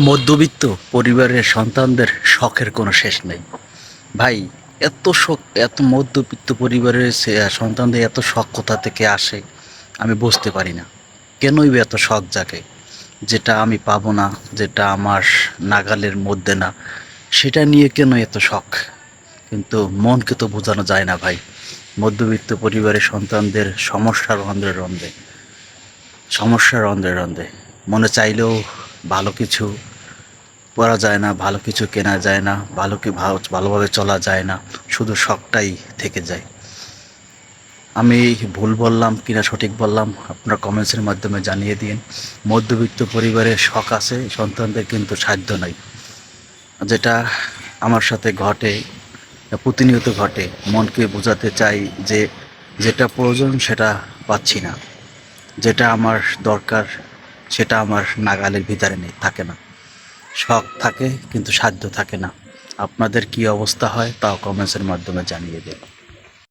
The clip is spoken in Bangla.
মধ্যবিত্ত পরিবারের সন্তানদের শখের কোনো শেষ নেই। ভাই, এত শখ, এত মধ্যবিত্ত পরিবারের সন্তানদের এত শখ কোথা থেকে আসে আমি বুঝতে পারি না। কেনই এত শখ জাগে? যেটা আমি পাবো না, যেটা আমার নাগালের মধ্যে না, সেটা নিয়ে কেন এত শখ? কিন্তু মনকে তো বোঝানো যায় না ভাই। মধ্যবিত্ত পরিবারের সন্তানদের সমস্যার রন্ধ্রে রন্ধ্রে, সমস্যার রন্ধ্রে রন্ধ্রে। মনে চাইলেও ভালো কিছু করা যায় না, ভালো কিছু কেনা যায় না ভালো কি ভালো- ভালোভাবে চলা যায় না, শুধু শখটাই থেকে যায়। আমি ভুল বললাম কিনা সঠিক বললাম, আপনারা কমেন্টসের মাধ্যমে জানিয়ে দিন। মধ্যবিত্ত পরিবারের শখ আছে, সন্তানদের কিন্তু সাধ্য নাই। যেটা আমার সাথে ঘটে, প্রতিনিয়ত ঘটে, মনকে বোঝাতে চাই যে যেটা প্রয়োজন সেটা পাচ্ছি না। যেটা আমার দরকার সেটা আমার নাগালের ভিতরে নেই, থাকে না। শখ থাকে, কিন্তু সাধ্য থাকে না। আপনাদের কি অবস্থা হয়, তাও কমেন্টসের মাধ্যমে জানিয়ে দিন।